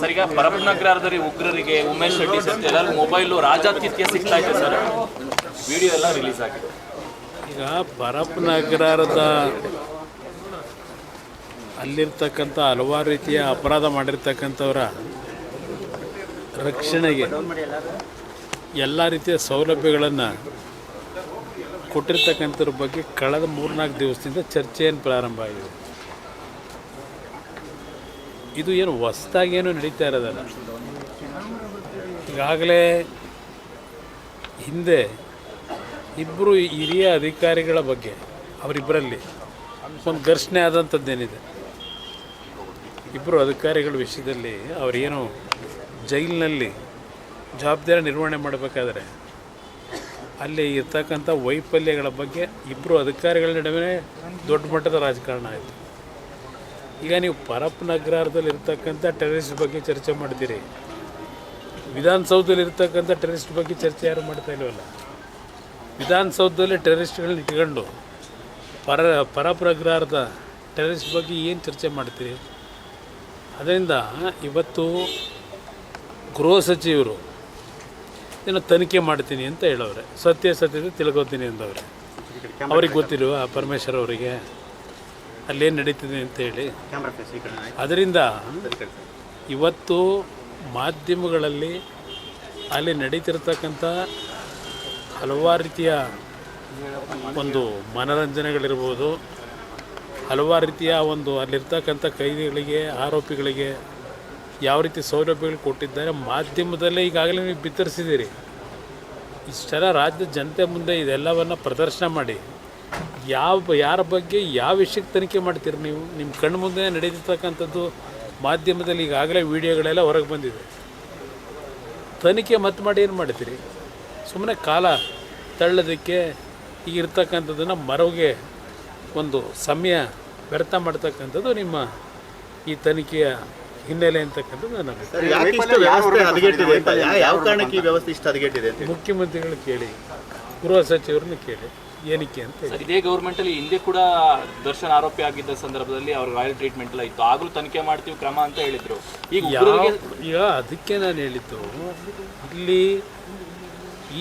Sir, ಈಗ ಉಗ್ರರಿಗೆ ಉಮೇಶ್ ಶೆಟ್ಟಿ ಸೇರಿಸಿ ಎಲ್ಲರಿಗೂ ಮೊಬೈಲು ರಾಜಾತಿಥ್ಯ ಸಿಗ್ತಾ ಇದೆ ಸರ್. ವಿಡಿಯೋ ಎಲ್ಲ ರಿಲೀಸ್ ಆಗಿದೆ. ಈಗ ಪರಪ್ಪನಗರದ ಅಲ್ಲಿರ್ತಕ್ಕಂಥ ಹಲವಾರು ರೀತಿಯ ಅಪರಾಧ ಮಾಡಿರ್ತಕ್ಕಂಥವರ ರಕ್ಷಣೆಗೆ ಎಲ್ಲ ರೀತಿಯ ಸೌಲಭ್ಯಗಳನ್ನು ಕೊಟ್ಟಿರ್ತಕ್ಕಂಥವ್ರ ಬಗ್ಗೆ ಕಳೆದ ಮೂರ್ನಾಲ್ಕು ದಿವಸದಿಂದ ಚರ್ಚೆಯನ್ನು ಪ್ರಾರಂಭ ಆಗಿದೆ. ಇದು ಏನು ಹೊಸ್ದಾಗೇನು ನಡೀತಾ ಇರೋದಲ್ಲ. ಈಗಾಗಲೇ ಹಿಂದೆ ಇಬ್ಬರು ಹಿರಿಯ ಅಧಿಕಾರಿಗಳ ಬಗ್ಗೆ ಅವರಿಬ್ಬರಲ್ಲಿ ಒಂದು ಘರ್ಷಣೆ ಆದಂಥದ್ದೇನಿದೆ. ಇಬ್ಬರು ಅಧಿಕಾರಿಗಳ ವಿಷಯದಲ್ಲಿ ಅವರೇನು ಜೈಲಿನಲ್ಲಿ ಜವಾಬ್ದಾರಿ ನಿರ್ವಹಣೆ ಮಾಡಬೇಕಾದ್ರೆ ಅಲ್ಲಿ ಇರ್ತಕ್ಕಂಥ ವೈಫಲ್ಯಗಳ ಬಗ್ಗೆ ಇಬ್ಬರು ಅಧಿಕಾರಿಗಳ ನಡುವೆ ದೊಡ್ಡ ಮಟ್ಟದ ರಾಜಕಾರಣ ಆಯಿತು. ಈಗ ನೀವು ಪರಪ್ ಇರ್ತಕ್ಕಂಥ ಟೆರರಿಸ್ಟ್ ಬಗ್ಗೆ ಚರ್ಚೆ ಮಾಡ್ತೀರಿ. ವಿಧಾನಸೌಧದಲ್ಲಿ ಇರ್ತಕ್ಕಂಥ ಟೆರರಿಸ್ಟ್ ಬಗ್ಗೆ ಚರ್ಚೆ ಯಾರು ಮಾಡ್ತಾ ಇಲ್ಲವಲ್ಲ ವಿಧಾನಸೌಧದಲ್ಲಿ ಟೆರರಿಸ್ಟ್ಗಳನ್ನ ಇಟ್ಕೊಂಡು ಪರ ಪರಪ್ರಗ್ರಹದ ಟೆರರಿಸ್ಟ್ ಬಗ್ಗೆ ಏನು ಚರ್ಚೆ ಮಾಡ್ತೀರಿ? ಅದರಿಂದ ಇವತ್ತು ಗೃಹ ಸಚಿವರು ಇದನ್ನು ತನಿಖೆ ಮಾಡ್ತೀನಿ ಅಂತ ಹೇಳವ್ರೆ. ಸತ್ಯಾಸತ್ಯತೆ ತಿಳ್ಕೊತೀನಿ ಅಂದವ್ರೆ. ಅವ್ರಿಗೆ ಗೊತ್ತಿಲ್ವ? ಪರಮೇಶ್ವರ್ ಅವರಿಗೆ? ಅಲ್ಲೇನು ನಡೀತಿದೆ ಅಂತ ಹೇಳಿ. ಅದರಿಂದ ಇವತ್ತು ಮಾಧ್ಯಮಗಳಲ್ಲಿ ಅಲ್ಲಿ ನಡೀತಿರ್ತಕ್ಕಂಥ ಹಲವಾರು ರೀತಿಯ ಒಂದು ಮನೋರಂಜನೆಗಳಿರ್ಬೋದು. ಹಲವಾರು ರೀತಿಯ ಒಂದು ಅಲ್ಲಿರ್ತಕ್ಕಂಥ ಕೈದಿಗಳಿಗೆ ಆರೋಪಿಗಳಿಗೆ ಯಾವ ರೀತಿ ಸೌಲಭ್ಯಗಳು ಕೊಟ್ಟಿದ್ದಾರೆ ಮಾಧ್ಯಮದಲ್ಲೇ ಈಗಾಗಲೇ ನೀವು ಬಿತ್ತರಿಸಿದ್ದೀರಿ. ಇಷ್ಟೆಲ್ಲ ರಾಜ್ಯದ ಜನತೆ ಮುಂದೆ ಇದೆಲ್ಲವನ್ನು ಪ್ರದರ್ಶನ ಮಾಡಿ. ಯಾವ ಯಾರ ಬಗ್ಗೆ ಯಾವ ವಿಷಯಕ್ಕೆ ತನಿಖೆ ಮಾಡ್ತೀರಿ ನೀವು? ನಿಮ್ಮ ಕಣ್ಣು ಮುಂದೆ ನಡೀತಿರ್ತಕ್ಕಂಥದ್ದು ಮಾಧ್ಯಮದಲ್ಲಿ ಈಗಾಗಲೇ ವಿಡಿಯೋಗಳೆಲ್ಲ ಹೊರಗೆ ಬಂದಿದೆ. ತನಿಖೆ ಮತ್ತೆ ಮಾಡಿ ಏನು ಮಾಡ್ತೀರಿ? ಸುಮ್ಮನೆ ಕಾಲ ತಳ್ಳೋದಕ್ಕೆ ಈಗ ಇರ್ತಕ್ಕಂಥದ್ದನ್ನು ಮರವಿಗೆ ಒಂದು ಸಮಯ ವ್ಯರ್ಥ ಮಾಡ್ತಕ್ಕಂಥದ್ದು ನಿಮ್ಮ ಈ ತನಿಖೆಯ ಹಿನ್ನೆಲೆ ಅಂತಕ್ಕಂಥದ್ದು ನನ್ನ ಸರ್, ಯಾಕೆ ಇಷ್ಟು ವ್ಯವಸ್ಥೆ ಹದಗೆಟ್ಟಿದೆ ಅಂತ ಯಾ- ಯಾವ ಕಾರಣಕ್ಕೆ ಈ ವ್ಯವಸ್ಥೆ ಇಷ್ಟು ಹದಗೆಟ್ಟಿದೆ ಅಂತ ಮುಖ್ಯಮಂತ್ರಿಗಳು ಕೇಳಿ ಗೃಹ ಸಚಿವರನ್ನು ಕೇಳಿ. ಏನಕ್ಕೆ ಅಂತ ಹೇಳಿ. ಸರ್ ಇದೇ ಗೌರ್ಮೆಂಟ್ ಅಲ್ಲಿ ಹಿಂದೆ ಕೂಡ ದರ್ಶನ್ ಆರೋಪಿ ಆಗಿದ್ದ ಸಂದರ್ಭದಲ್ಲಿ ಅವ್ರ ರಾಯಲ್ ಟ್ರೀಟ್ಮೆಂಟ್ ಎಲ್ಲ ಇತ್ತು. ಆಗಲೂ ತನಿಖೆ ಮಾಡ್ತೀವಿ ಕ್ರಮ ಅಂತ ಹೇಳಿದ್ರು. ಈಗ ಯಾವ ಉಗ್ರರಿಗೆ ಈಗ ಅದಕ್ಕೆ ನಾನು ಹೇಳಿದ್ದು ಇಲ್ಲಿ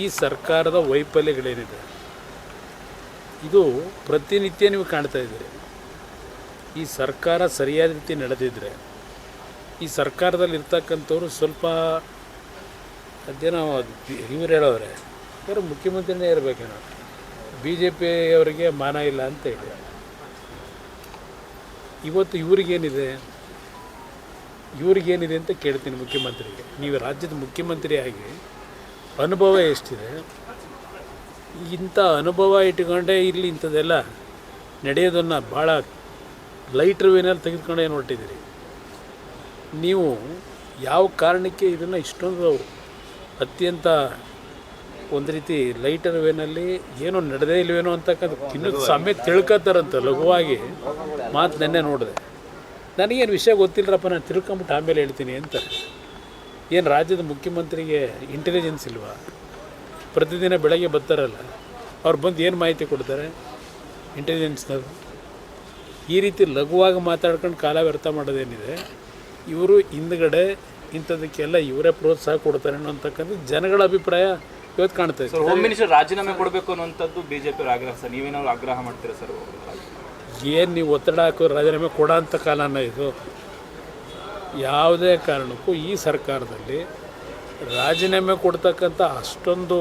ಈ ಸರ್ಕಾರದ ವೈಫಲ್ಯಗಳೇನಿದೆ? ಇದು ಪ್ರತಿನಿತ್ಯ ನೀವು ಕಾಣ್ತಾ ಇದ್ದೀರಿ. ಈ ಸರ್ಕಾರ ಸರಿಯಾದ ರೀತಿ ನಡೆದಿದ್ರೆ ಈ ಸರ್ಕಾರದಲ್ಲಿ ಇರ್ತಕ್ಕಂಥವ್ರು ಸ್ವಲ್ಪ ಅದೇನೋ ಇವ್ರು ಹೇಳೋರೆ ಯಾರು ಮುಖ್ಯಮಂತ್ರಿನೇ ಇರಬೇಕೇನೋ. ಬಿ ಜೆ ಪಿಯವರಿಗೆ ಮಾನ ಇಲ್ಲ ಅಂತ ಹೇಳಿ. ಇವತ್ತು ಇವ್ರಿಗೇನಿದೆ? ಇವ್ರಿಗೇನಿದೆ ಅಂತ ಕೇಳ್ತೀನಿ ಮುಖ್ಯಮಂತ್ರಿಗೆ. ನೀವು ರಾಜ್ಯದ ಮುಖ್ಯಮಂತ್ರಿಯಾಗಿ ಅನುಭವ ಎಷ್ಟಿದೆ? ಇಂಥ ಅನುಭವ ಇಟ್ಕೊಂಡೇ ಇಲ್ಲಿ ಇಂಥದ್ದೆಲ್ಲ ನಡೆಯೋದನ್ನು ಭಾಳ ಲೈಟ್ರ್ ವೇನಲ್ಲಿ ತೆಗೆದುಕೊಂಡು ಏನು ಹೊರಟಿದ್ದೀರಿ ನೀವು ಯಾವ ಕಾರಣಕ್ಕೆ ಇದನ್ನು ಇಷ್ಟೊಂದು ಅತ್ಯಂತ ಒಂದು ರೀತಿ ಲೈಟರ್ ವೇನಲ್ಲಿ ಏನೋ ನಡೆದೇ ಇಲ್ವೇನೋ ಅಂತಕ್ಕಂಥ ಇನ್ನೂ ಸಮಯ ತಿಳ್ಕೊತಾರಂತ ಲಘುವಾಗಿ. ಮಾತು ನೆನ್ನೆ ನೋಡಿದೆ. ನನಗೇನು ವಿಷಯ ಗೊತ್ತಿಲ್ಲರಪ್ಪ ನಾನು ತಿಳ್ಕೊಂಬಿಟ್ಟು ಆಮೇಲೆ ಹೇಳ್ತೀನಿ ಅಂತ ಏನು ರಾಜ್ಯದ ಮುಖ್ಯಮಂತ್ರಿಗೆ ಇಂಟೆಲಿಜೆನ್ಸ್ ಇಲ್ವಾ? ಪ್ರತಿದಿನ ಬೆಳಗ್ಗೆ ಬರ್ತಾರಲ್ಲ ಅವ್ರು ಬಂದು ಏನು ಮಾಹಿತಿ ಕೊಡ್ತಾರೆ? ಇಂಟೆಲಿಜೆನ್ಸ್ನವರು ಈ ರೀತಿ ಲಘುವಾಗಿ ಮಾತಾಡ್ಕೊಂಡು ಕಾಲ ವ್ಯರ್ಥ ಮಾಡೋದೇನಿದೆ? ಇವರು ಹಿಂದ್ಗಡೆ ಇಂಥದಕ್ಕೆಲ್ಲ ಇವರೇ ಪ್ರೋತ್ಸಾಹ ಕೊಡ್ತಾರೆ ಅನ್ನೋಂತಕ್ಕಂಥ ಜನಗಳ ಅಭಿಪ್ರಾಯ ಇವತ್ತು ಕಾಣ್ತಾ ಇದೆ ಸರ್ ಹೋಮ್ ಮಿನಿಸ್ಟರ್ ರಾಜೀನಾಮೆ ಕೊಡಬೇಕು ಅನ್ನುವಂಥದ್ದು ಬಿಜೆಪಿ ಆಗ್ರಹ ಸರ್. ನೀವೇನಾದ್ರು ಆಗ್ರಹ ಮಾಡ್ತೀರಾ ಸರ್? ಏನು ನೀವು ಒತ್ತಡ ಹಾಕೋ ರಾಜೀನಾಮೆ ಕೊಡೋಂಥ ಕಾಲನ ಇದು. ಯಾವುದೇ ಕಾರಣಕ್ಕೂ ಈ ಸರ್ಕಾರದಲ್ಲಿ ರಾಜೀನಾಮೆ ಕೊಡ್ತಕ್ಕಂಥ ಅಷ್ಟೊಂದು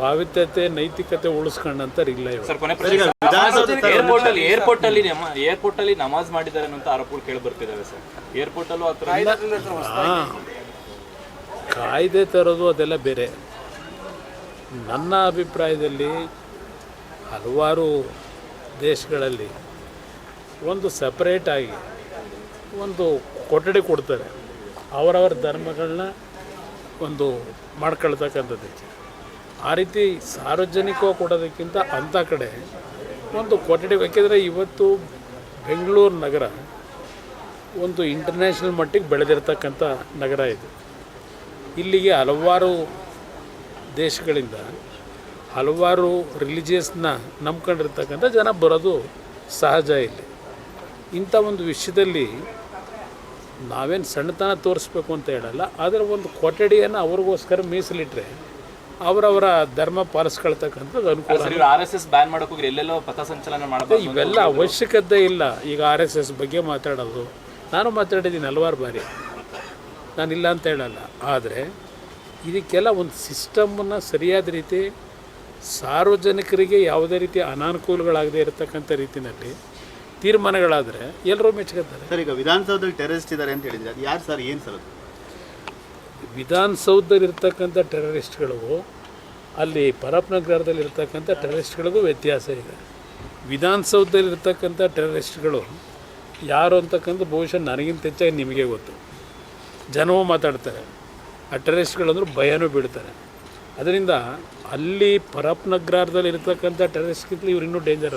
ಪಾವಿತ್ಯತೆ ನೈತಿಕತೆ ಉಳಿಸ್ಕೊಂಡಂಥವ್ರು ಇಲ್ಲ ಸರ್ ಕೊನೆ ಪ್ರಶ್ನೆ ಏರ್ಪೋರ್ಟ್ ಅಲ್ಲಿ ಏರ್ಪೋರ್ಟ್ ಅಲ್ಲಿ ಏರ್ಪೋರ್ಟ್ ಅಲ್ಲಿ ನಮಾಜ್ ಮಾಡಿದ್ದಾರೆ ಅನ್ನೋ ಆರೋಪಗಳು ಕೇಳಿ ಬರ್ತಿದ್ದಾವೆ ಸರ್. ಏರ್ಪೋರ್ಟ್ ಅಲ್ಲೂ ಹಾಂ. ಕಾಯ್ದೆ ತರೋದು ಅದೆಲ್ಲ ಬೇರೆ. ನನ್ನ ಅಭಿಪ್ರಾಯದಲ್ಲಿ ಹಲವಾರು ದೇಶಗಳಲ್ಲಿ ಒಂದು ಸಪ್ರೇಟಾಗಿ ಒಂದು ಕೊಠಡಿ ಕೊಡ್ತಾರೆ. ಅವರವರ ಧರ್ಮಗಳನ್ನ ಒಂದು ಮಾಡ್ಕೊಳ್ತಕ್ಕಂಥದ್ದಕ್ಕೆ ಆ ರೀತಿ ಸಾರ್ವಜನಿಕವಾಗಿ ಕೊಡೋದಕ್ಕಿಂತ ಅಂಥ ಕಡೆ ಒಂದು ಕೊಠಡಿ ಯಾಕೆಂದರೆ ಇವತ್ತು ಬೆಂಗಳೂರು ನಗರ ಒಂದು ಇಂಟರ್ನ್ಯಾಷನಲ್ ಮಟ್ಟಿಗೆ ಬೆಳೆದಿರ್ತಕ್ಕಂಥ ನಗರ ಇದು. ಇಲ್ಲಿಗೆ ಹಲವಾರು ದೇಶಗಳಿಂದ ಹಲವಾರು ರಿಲಿಜಿಯಸ್ನ ನಂಬ್ಕೊಂಡಿರ್ತಕ್ಕಂಥ ಜನ ಬರೋದು ಸಹಜ ಇಲ್ಲಿ. ಇಂಥ ಒಂದು ವಿಷಯದಲ್ಲಿ ನಾವೇನು ಸಣ್ಣತನ ತೋರಿಸ್ಬೇಕು ಅಂತ ಹೇಳಲ್ಲ ಆದರೆ ಒಂದು ಕೊಠಡಿಯನ್ನು ಅವ್ರಿಗೋಸ್ಕರ ಮೀಸಲಿಟ್ಟರೆ ಅವರವರ ಧರ್ಮ ಪಾಲಿಸ್ಕೊಳ್ತಕ್ಕಂಥದ್ದು ಅನುಕೂಲ. ಆರ್ ಎಸ್ ಎಸ್ ಬ್ಯಾನ್ ಮಾಡೋಕೆ ಎಲ್ಲೆಲ್ಲೋ ಪಥಸಂಚಲನ ಮಾಡಬೇಕು ಇವೆಲ್ಲ ಅವಶ್ಯಕತೆ ಇಲ್ಲ. ಈಗ ಆರ್ ಎಸ್ ಎಸ್ ಬಗ್ಗೆ ಮಾತಾಡೋದು. ನಾನು ಮಾತಾಡಿದ್ದೀನಿ ಹಲವಾರು ಬಾರಿ. ನಾನಿಲ್ಲ ಅಂತ ಹೇಳಲ್ಲ. ಆದರೆ ಇದಕ್ಕೆಲ್ಲ ಒಂದು ಸಿಸ್ಟಮನ್ನು ಸರಿಯಾದ ರೀತಿ ಸಾರ್ವಜನಿಕರಿಗೆ ಯಾವುದೇ ರೀತಿ ಅನಾನುಕೂಲಗಳಾಗದೇ ಇರತಕ್ಕಂಥ ರೀತಿಯಲ್ಲಿ ತೀರ್ಮಾನಗಳಾದರೆ ಎಲ್ಲರೂ ಮೆಚ್ಚುತ್ತಾರೆ ಸರ್ ಈಗ ವಿಧಾನಸೌಧದಲ್ಲಿ ಟೆರರಿಸ್ಟ್ ಇದ್ದಾರೆ ಅಂತ ಹೇಳಿದ್ರೆ ಅದು ಯಾರು ಸರ್ ಏನು ಸರ್ ಅದು? ವಿಧಾನಸೌಧದಲ್ಲಿ ಇರ್ತಕ್ಕಂಥ ಟೆರರಿಸ್ಟ್ಗಳು ಅಲ್ಲಿ ಪರಪ್ನಗರದಲ್ಲಿರ್ತಕ್ಕಂಥ ಟೆರರಿಸ್ಟ್ಗಳಿಗೂ ವ್ಯತ್ಯಾಸ ಇದೆ. ವಿಧಾನಸೌಧದಲ್ಲಿರ್ತಕ್ಕಂಥ ಟೆರರಿಸ್ಟ್ಗಳು ಯಾರು ಅಂತಕ್ಕಂಥ ಬಹುಶಃ ನನಗಿಂತ ಹೆಚ್ಚಾಗಿ ನಿಮಗೆ ಗೊತ್ತು. ಜನವೂ ಮಾತಾಡ್ತಾರೆ. ಆ ಟೆರರಿಸ್ಟ್ಗಳಂದ್ರೂ ಭಯನೂ ಬೀಳ್ತಾರೆ. ಅದರಿಂದ ಅಲ್ಲಿ ಪರಪ್ನಗರದಲ್ಲಿ ಇರ್ತಕ್ಕಂಥ ಟೆರರಿಸ್ಟ್ಗಿಂತಲೂ ಇವ್ರು ಇನ್ನೂ ಡೇಂಜರ್